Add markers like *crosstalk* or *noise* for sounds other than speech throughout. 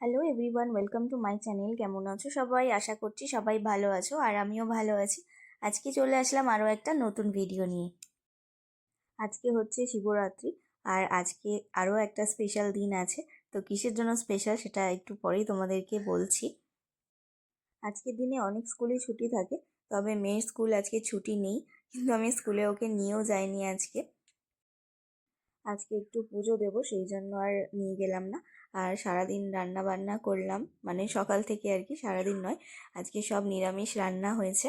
Hello everyone welcome to my channel কেমন আছো সবাই? আশা করছি সবাই ভালো আছো আর আমিও ভালো আছি। আজকে চলে আসলাম আরও একটা নতুন ভিডিও নিয়ে। আজকে হচ্ছে শিবরাত্রি আর আজকে আরও একটা স্পেশাল দিন আছে। তো কিসের জন্য স্পেশাল সেটা একটু পরেই তোমাদেরকে বলছি। আজকের দিনে অনেক স্কুলে ছুটি থাকে, তবে মেয়ের স্কুল আজকে ছুটি নেই, কিন্তু আমি স্কুলে ওকে নিয়েও যাইনি আজকে। আজকে একটু পুজো দেবো, সেই জন্য আর নিয়ে গেলাম না। আর সারাদিন রান্না বান্না করলাম। মানে সকাল থেকে আর কি, সারাদিন নয়। আজকে সব নিরামিষ রান্না হয়েছে।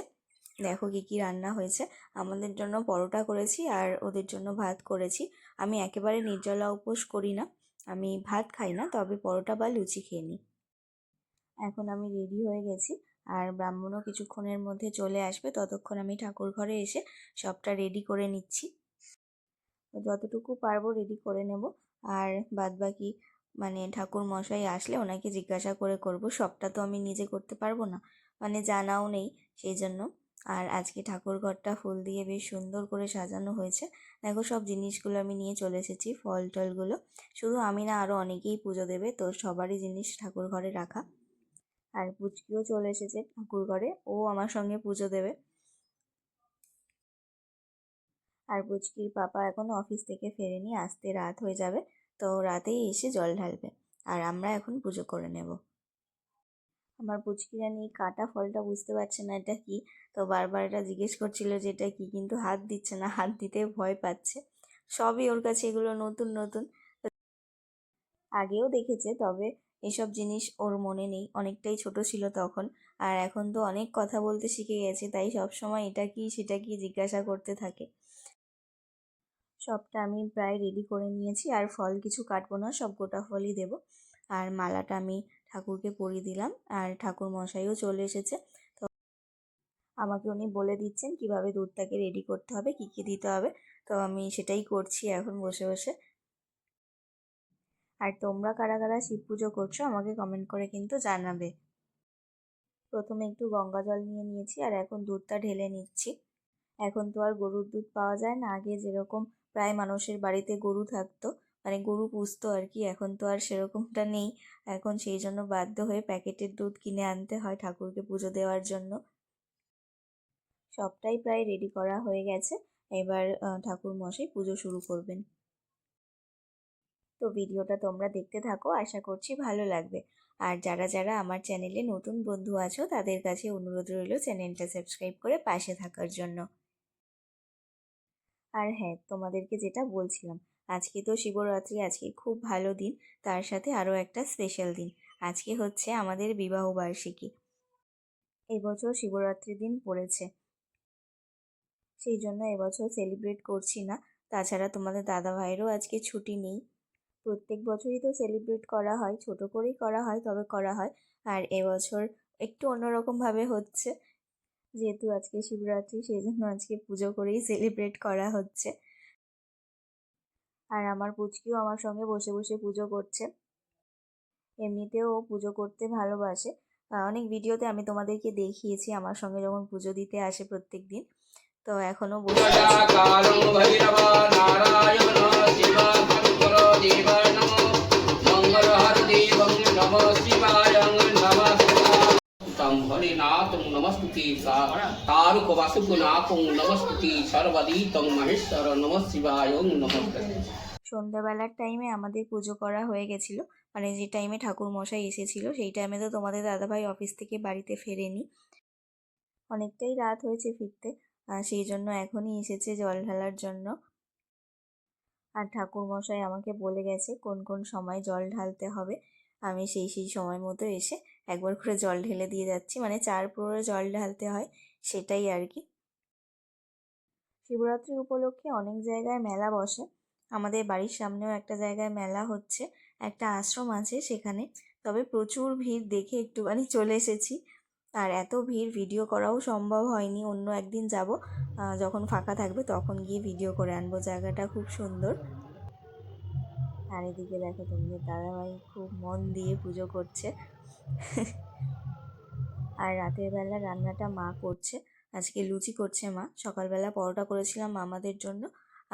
দেখো কী কী রান্না হয়েছে। আমাদের জন্য পরোটা করেছি আর ওদের জন্য ভাত করেছি। আমি একেবারে নির্জলা উপোস করি না। আমি ভাত খাই না, তবে পরোটা বা লুচি খেয়ে নিই। এখন আমি রেডি হয়ে গেছি আর ব্রাহ্মণও কিছুক্ষণের মধ্যে চলে আসবে। ততক্ষণ আমি ঠাকুর ঘরে এসে সবটা রেডি করে নিচ্ছি। যতটুকু পারব রেডি করে নেব। আর বাদ বাকি মানে ঠাকুর মশাই আসলে ওনাকে জিজ্ঞাসা করে করব, সবটা তো আমি নিজে করতে পারব না। মানে জানাও নেই সেই জন্য। আর আজকে ঠাকুর ঘরটা ফুল দিয়ে বেশ সুন্দর করে সাজানো হয়েছে। দেখো সব জিনিসগুলো আমি নিয়ে চলে এসেছি, ফল টলগুলো। শুধু আমি না আরও অনেকেই পুজো দেবে, তো সবারই জিনিস ঠাকুর ঘরে রাখা। আর পুচকিও চলে এসেছে ঠাকুর ঘরে, ও আমার সঙ্গে পুজো দেবে। আর পুচকির পাপা এখনও অফিস থেকে ফেরেনি, আসতে রাত হয়ে যাবে। তো রাতেই এসে জল ঢালবে। আর আমরা এখন পুজো করে নেব। আমার পুচকি রানি কাটা ফলটা বুঝতে পারছে না এটা কি। তো বারবার এটা জিজ্ঞেস করছিল যে এটা কি, কিন্তু হাত দিচ্ছে না, হাত দিতে ভয় পাচ্ছে। সবই ওর কাছে এগুলো নতুন নতুন। আগেও দেখেছে, তবে এসব জিনিস ওর মনে নেই। অনেকটাই ছোট ছিল তখন, আর এখন তো অনেক কথা বলতে শিখে গেছে, তাই সব সময় এটা কি, সেটা কি জিজ্ঞাসা করতে থাকে। সবটা আমি প্রায় রেডি করে নিয়েছি। আর ফল কিছু কাটবো না, সব গোটা ফলই দেবো। আর মালাটা আমি ঠাকুরকে পরিয়ে দিলাম। আর ঠাকুর মশাইও চলে এসেছে। তো আমাকে উনি বলে দিচ্ছেন কীভাবে দুধটাকে রেডি করতে হবে, কী কী দিতে হবে। তো আমি সেটাই করছি এখন বসে বসে। আর তোমরা কারা কারা শিব পুজো করছ আমাকে কমেন্ট করে কিন্তু জানাবে। প্রথমে একটু গঙ্গা জল নিয়ে নিয়েছি আর এখন দুধটা ঢেলে নিচ্ছি। এখন তো আর গরুর দুধ পাওয়া যায় না। আগে যেরকম প্রায় মানুষের বাড়িতে গরু থাকতো। মানে গরু পুষতো আর কি এখন তো আর সেরকমটা নেই। এখন সেই জন্য বাধ্য হয়ে প্যাকেটের দুধ কিনে আনতে হয় ঠাকুরকে পুজো দেওয়ার জন্য। সবটাই প্রায় রেডি করা হয়ে গেছে। এবার ঠাকুর মশাই পুজো শুরু করবেন। তো ভিডিওটা তোমরা দেখতে থাকো। আশা করছি ভালো লাগবে। আর যারা যারা আমার চ্যানেলে নতুন বন্ধু আছো, তাদের কাছে অনুরোধ রইল চ্যানেলটা সাবস্ক্রাইব করে পাশে থাকার জন্য। আর হ্যাঁ তোমাদেরকে যেটা বলছিলাম, আজকে তো শিবরাত্রি, আজকে খুব ভালো দিন। তার সাথে আরও একটা স্পেশাল দিন। আজকে হচ্ছে আমাদের বিবাহবার্ষিকী এবছর শিবরাত্রির দিন পড়েছে। সেই জন্য এবছর সেলিব্রেট করছি না। তাছাড়া তোমাদের দাদা ভাইয়েরও আজকে ছুটি নেই। প্রত্যেক বছরই তো সেলিব্রেট করা হয়। ছোট করেই করা হয়, তবে করা হয়। আর এবছর একটু অন্যরকমভাবে হচ্ছে। যেহেতু আজকে শিবরাত্রি সেই জন্য আজকে পুজো করেই সেলিব্রেট করা হচ্ছে। আর আমার পুচকিও আমার সঙ্গে বসে বসে পুজো করছে। এমনিতেও ও পুজো করতে ভালোবাসে। অনেক ভিডিওতে আমি তোমাদেরকে দেখিয়েছি আমার সঙ্গে যখন পুজো দিতে আসে প্রত্যেক দিন তো এখনও বসে সন্ধ্যাবেলার টাইমে আমাদের পুজো করা হয়ে গেছিল। মানে যে টাইমে ঠাকুর মশাই এসেছিল, সেই টাইমে তো তোমাদের দাদাভাই অফিস থেকে বাড়িতে ফেরেনি। অনেকটাই রাত হয়েছে ফিরতে সেই জন্য এখনই এসেছে জল ঢালার জন্য। আর ঠাকুর মশাই আমাকে বলে গেছে, কোন কোন সময় জল ঢালতে হবে। আমি সেই সেই সময় মতো এসে একবার করে জল ঢেলে দিয়ে যাচ্ছি। মানে চার প্রহরে জল ঢালতে হয়, সেটাই আর কি। শিবরাত্রি উপলক্ষে অনেক জায়গায় মেলা বসে। আমাদের বাড়ির সামনেও একটা জায়গায় মেলা হচ্ছে, একটা আশ্রম আছে সেখানে। তবে প্রচুর ভিড় দেখে একটুখানি চলে এসেছি। আর এত ভিড়, ভিডিও করাও সম্ভব হয়নি। অন্য একদিন যাব যখন ফাঁকা থাকবে তখন গিয়ে ভিডিও করে আনব। জায়গাটা খুব সুন্দর। আর এদিকে দেখো তোমাদের দাদাভাই খুব মন দিয়ে পুজো করছে। আর রাতের বেলা রান্নাটা মা করছে, আজকে লুচি করছে মা। সকালবেলা পরোটা করেছিলাম মামাদের জন্য,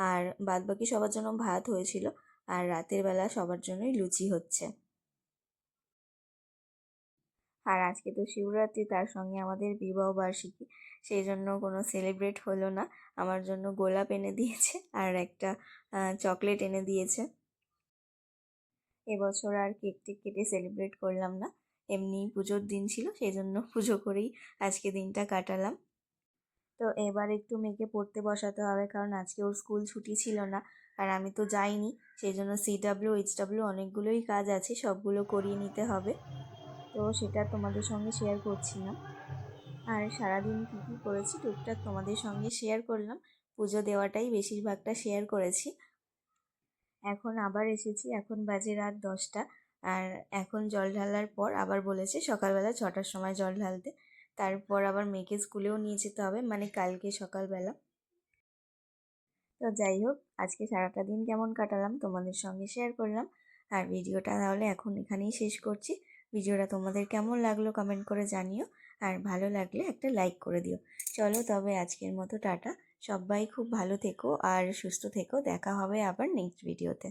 আর বাদবাকি সবার জন্য ভাত হয়েছিল, আর রাতের বেলা সবার জন্যই লুচি হচ্ছে। আর আজকে তো শিবরাত্রি, তার সঙ্গে আমাদের বিবাহ বার্ষিকী, সেই জন্য কোনো সেলিব্রেট হলো না। আমার জন্য গোলাপ এনে দিয়েছে, আর একটা চকলেট এনে দিয়েছে। এবছর আর কেক টেক কেটে সেলিব্রেট করলাম না। এমনি পুজোর দিন ছিল সেই জন্য *laughs* পুজো করেই আজকে দিনটা কাটালাম। তো এবার একটু মেয়েকে পড়তে বসাতে হবে, কারণ আজকে ওর স্কুল ছুটি ছিল না, আর আমি তো যাইনি সেই জন্য সিডাব্লিউ এইচডাব্লিউ অনেকগুলোই কাজ আছে, সবগুলো করিয়ে নিতে হবে। তো সেটা তোমাদের সঙ্গে শেয়ার করছি না আর সারাদিন কী কী করেছি, টুকটাক তোমাদের সঙ্গে শেয়ার করলাম। পুজো দেওয়াটাই বেশিরভাগটা শেয়ার করেছি। এখন আবার এসেছি, এখন বাজে রাত দশটা। আর এখন জল ঢালার পর আবার বলেছে সকালবেলা ছটার সময় জল ঢালতে। তারপর আবার মেয়েকে স্কুলেও নিয়ে যেতে হবে মানে কালকে সকালবেলা। তো যাই হোক, আজকে সারাটা দিন কেমন কাটালাম তোমাদের সঙ্গে শেয়ার করলাম। আর ভিডিওটা তাহলে এখন এখানেই শেষ করছি। ভিডিওটা তোমাদের কেমন লাগল কমেন্ট করে জানিও। আর ভালো লাগলে একটা লাইক করে দিও। চলো তবে আজকের মতো টাটা। সবাই খুব ভালো থেকো আর সুস্থ থেকো। দেখা হবে আবার নেক্সট ভিডিওতে